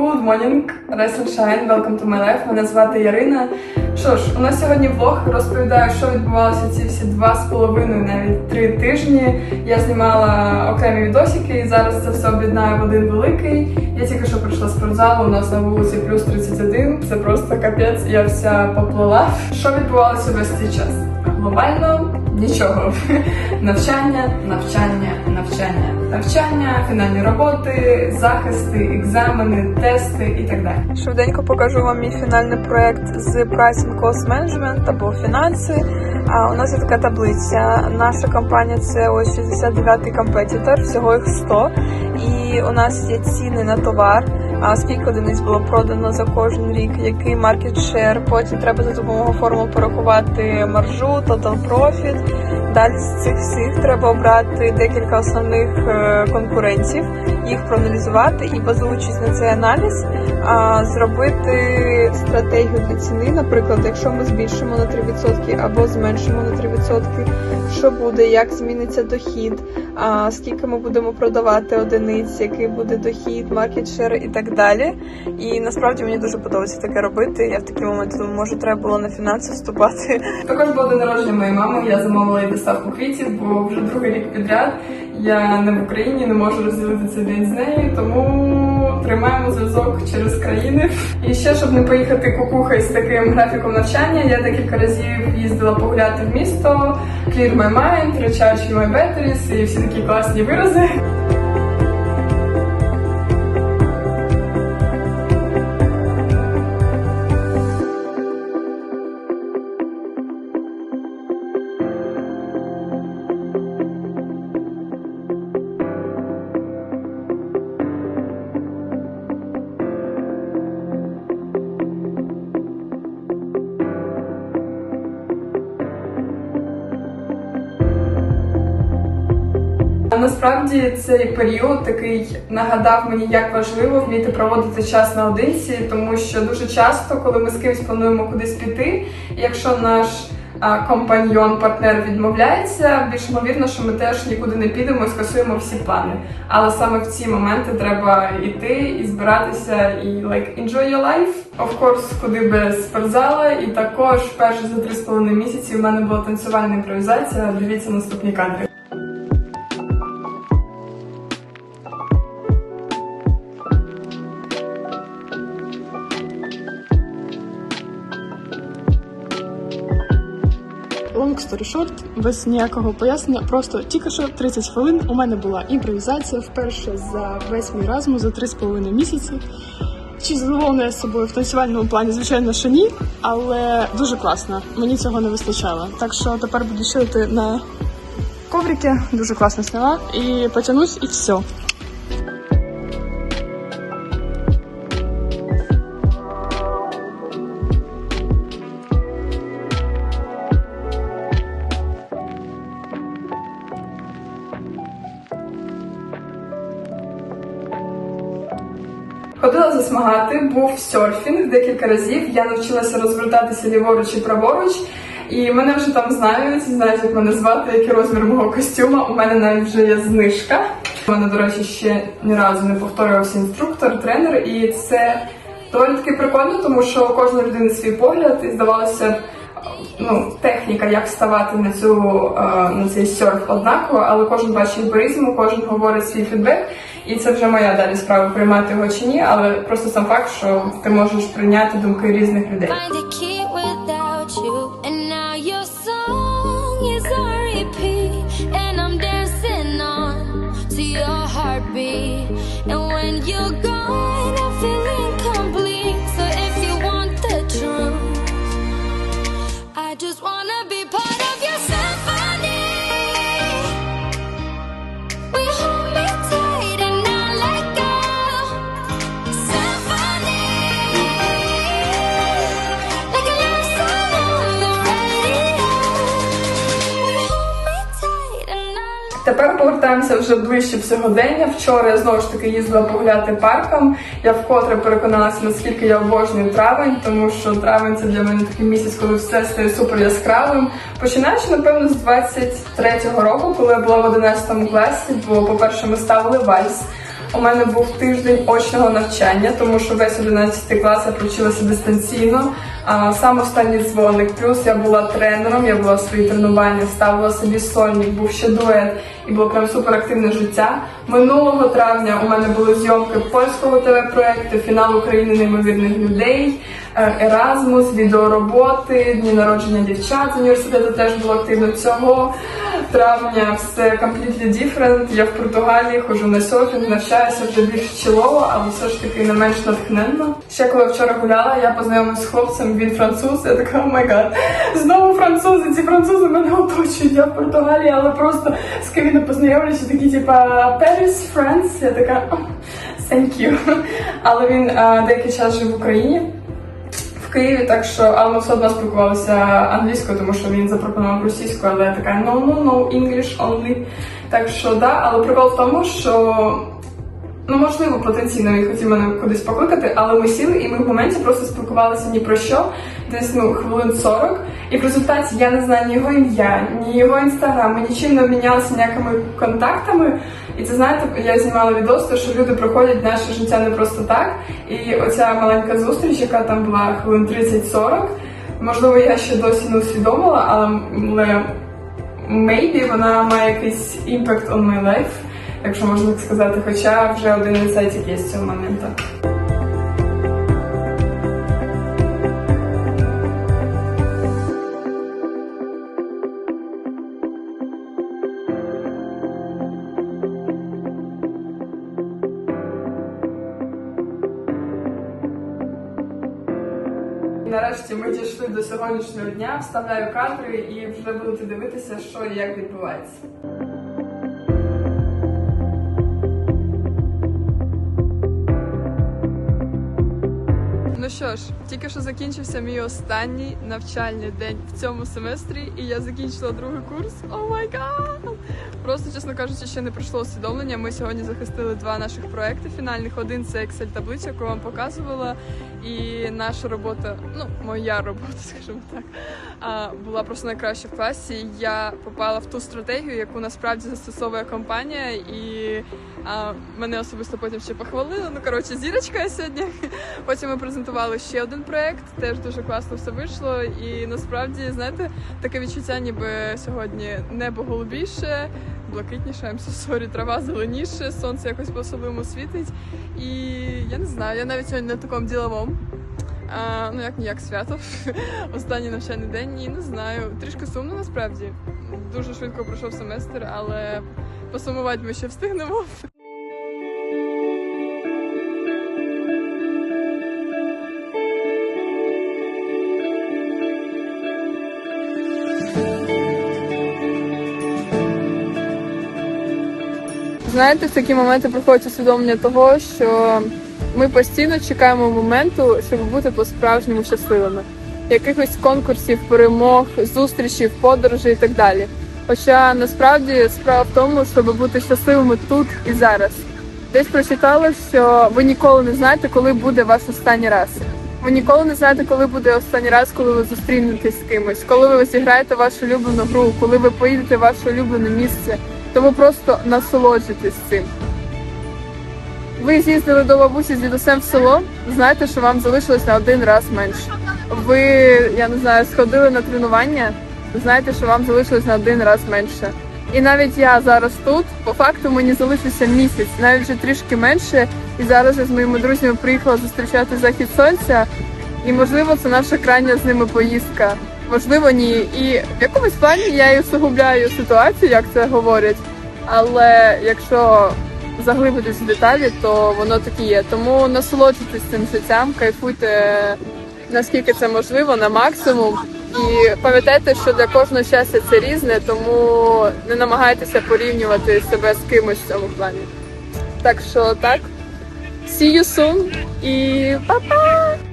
Good morning, rise and shine, welcome to my life. Мене звати Ярина. Що ж, у нас сьогодні влог розповідаю, що відбувалося ці всі два з половиною, навіть три тижні. Я знімала окремі відосики, і зараз це все об'єднаю в один великий. Я тільки що прийшла з спортзалу, у нас на вулиці плюс 31. Це просто капець, я вся поплила. Що відбувалося весь цей час? Глобально нічого. Навчання, навчання, навчання, навчання, фінальні роботи, захисти, екзамени, тести і так далі. Швиденько покажу вам мій фінальний проект з Pricing Cost Management або фінанси. А у нас є така таблиця. Наша компанія це ось 69-й компетітор, всього їх 100. І у нас є ціни на товар. А скільки одиниць було продано за кожен рік, який маркет-шер, потім треба за допомогою формул порахувати маржу, total profit. Далі з цих всіх треба обрати декілька основних е, конкурентів, їх проаналізувати і базуючись на цей аналіз, зробити стратегію для ціни. Наприклад, якщо ми збільшимо на 3% або зменшимо на 3%, що буде, як зміниться дохід, скільки ми будемо продавати одиниць, який буде дохід, маркет шер і так далі. І насправді мені дуже подобається таке робити. Я в такі моменти думаю, може треба було на фінанси вступати. Також було день народження моєї мами. Я замовила їй доставку квітів, бо вже другий рік підряд я не в Україні, не можу розділити цей день з нею, тому тримаємо зв'язок через країни. І ще щоб не поїхати кукуха з таким графіком навчання, я декілька разів їздила погуляти в місто, clear my mind, recharge my batteries і всі такі класні вирази. Насправді цей період такий нагадав мені, як важливо вміти проводити час наодинці, тому що дуже часто, коли ми з кимось плануємо кудись піти, якщо наш компаньйон, партнер відмовляється, більш ймовірно, що ми теж нікуди не підемо і скасуємо всі плани. Але саме в ці моменти треба йти і збиратися і like enjoy your life. Of course, куди без спортзала. І також перші за три з половиною місяці у мене була танцювальна імпровізація. Дивіться наступні кадри. Story short, без ніякого пояснення, просто тільки що 30 хвилин у мене була імпровізація вперше за весь мій разум за 3,5 місяці. Чи задоволена я собою в танцювальному плані? Звичайно, що ні, але дуже класно. Мені цього не вистачало. Так що тепер буду чилити на коврики, дуже класно сняла, і потянусь, і все. Ходила засмагати, був серфінг декілька разів. Я навчилася розвертатися ліворуч і праворуч. І мене вже там знають, знають, як мене звати, який розмір мого костюма. У мене навіть вже є знижка. У мене, до речі, ще ні разу не повторювався інструктор, тренер, і це доволі таки прикольно, тому що у кожної людини свій погляд, і здавалося ну, техніка, як ставати на цю е, на цей серф однаково, але кожен бачить по-різному, кожен говорить свій фідбек, і це вже моя далі справа приймати його чи ні, але просто сам факт, що ти можеш прийняти думки різних людей. you. And now your song Тепер повертаємося вже ближче в сьогодення. Вчора я знову ж таки їздила погуляти парком. Я вкотре переконалася, наскільки я обожнюю травень, тому що травень це для мене такий місяць, коли все стає супер яскравим. Починаючи, напевно, з 23-го року, коли я була в 11 класі, бо, по-перше, ми ставили вальс. У мене був тиждень очного навчання, тому що весь 11 клас я провчилася дистанційно. А сам останній дзвоник. Плюс я була тренером, я була в свої тренування, ставила собі сольник, був ще дует і було прям суперактивне життя. Минулого травня у мене були зйомки польського ТВ-проекту, фінал України неймовірних людей, е, Еразмус, відеороботи, дні народження дівчат з університету теж було активно. Цього травня все completely different. Я в Португалії ходжу на серфінг, навчаюся вже більш чілово, але все ж таки не менш натхненно. Ще коли вчора гуляла, я познайомилася з хлопцем, він француз. Я така, о знову французи. Ці французи мене оточують. Я в Португалії, але просто з Кевіном познайомлюся, такі типа Paris, France. Я така «О, thank you. Але він е, деякий час жив в Україні. Києві, так що, але все одно спілкувалися англійською, тому що він запропонував російську, але я така no, no, no, English only. Так що да, але прикол в тому, що ну можливо потенційно він хотів мене кудись покликати, але ми сіли і ми в моменті просто спілкувалися ні про що, десь ну хвилин 40. І в результаті я не знаю ні його ім'я, ні його інстаграм, ми нічим не обмінялися ніякими контактами. І це знаєте, я знімала відос, що люди проходять наше життя не просто так. І оця маленька зустріч, яка там була хвилин 30-40, можливо, я ще досі не усвідомила, але maybe вона має якийсь impact on my life, якщо можна так сказати, хоча вже один інсайтик є з цього моменту. Нарешті ми дійшли до сьогоднішнього дня, вставляю кадри і вже будете дивитися, що і як відбувається. Що ж, тільки що закінчився мій останній навчальний день в цьому семестрі, і я закінчила другий курс. О май гад! Просто, чесно кажучи, ще не прийшло усвідомлення. Ми сьогодні захистили два наших проекти фінальних. Один це Excel таблиця, яку вам показувала. І наша робота, ну моя робота, скажімо так, була просто найкраща в класі. Я попала в ту стратегію, яку насправді застосовує компанія, і мене особисто потім ще похвалили. Ну коротше, зірочка я сьогодні. Потім ми презентували ще один проект. Теж дуже класно все вийшло. І насправді, знаєте, таке відчуття, ніби сьогодні небо голубіше, блакитніше, I'm трава зеленіше, сонце якось по-особливому світить. І я не знаю, я навіть сьогодні на такому діловому. А, ну як ніяк свято. Останній навчальний день і не знаю. Трішки сумно насправді. Дуже швидко пройшов семестр, але посумувати ми ще встигнемо. Знаєте, в такі моменти приходить усвідомлення того, що ми постійно чекаємо моменту, щоб бути по-справжньому щасливими. Якихось конкурсів, перемог, зустрічей, подорожей і так далі. Хоча насправді справа в тому, щоб бути щасливими тут і зараз. Десь прочитала, що ви ніколи не знаєте, коли буде ваш останній раз. Ви ніколи не знаєте, коли буде останній раз, коли ви зустрінетесь з кимось, коли ви зіграєте вашу улюблену гру, коли ви поїдете в ваше улюблене місце. Тому просто насолоджуйтесь цим. Ви з'їздили до бабусі з дідусем в село, знаєте, що вам залишилось на один раз менше. Ви, я не знаю, сходили на тренування, знаєте, що вам залишилось на один раз менше. І навіть я зараз тут, по факту мені залишився місяць, навіть вже трішки менше. І зараз я з моїми друзями приїхала зустрічати захід сонця. І можливо, це наша крайня з ними поїздка. Можливо, ні. І в якомусь плані я і усугубляю ситуацію, як це говорять. Але якщо заглибитись в деталі, то воно так і є. Тому насолоджуйтесь цим життям, кайфуйте наскільки це можливо, на максимум. І пам'ятайте, що для кожного щастя це різне, тому не намагайтеся порівнювати себе з кимось в цьому плані. Так що так, see you soon і па-па!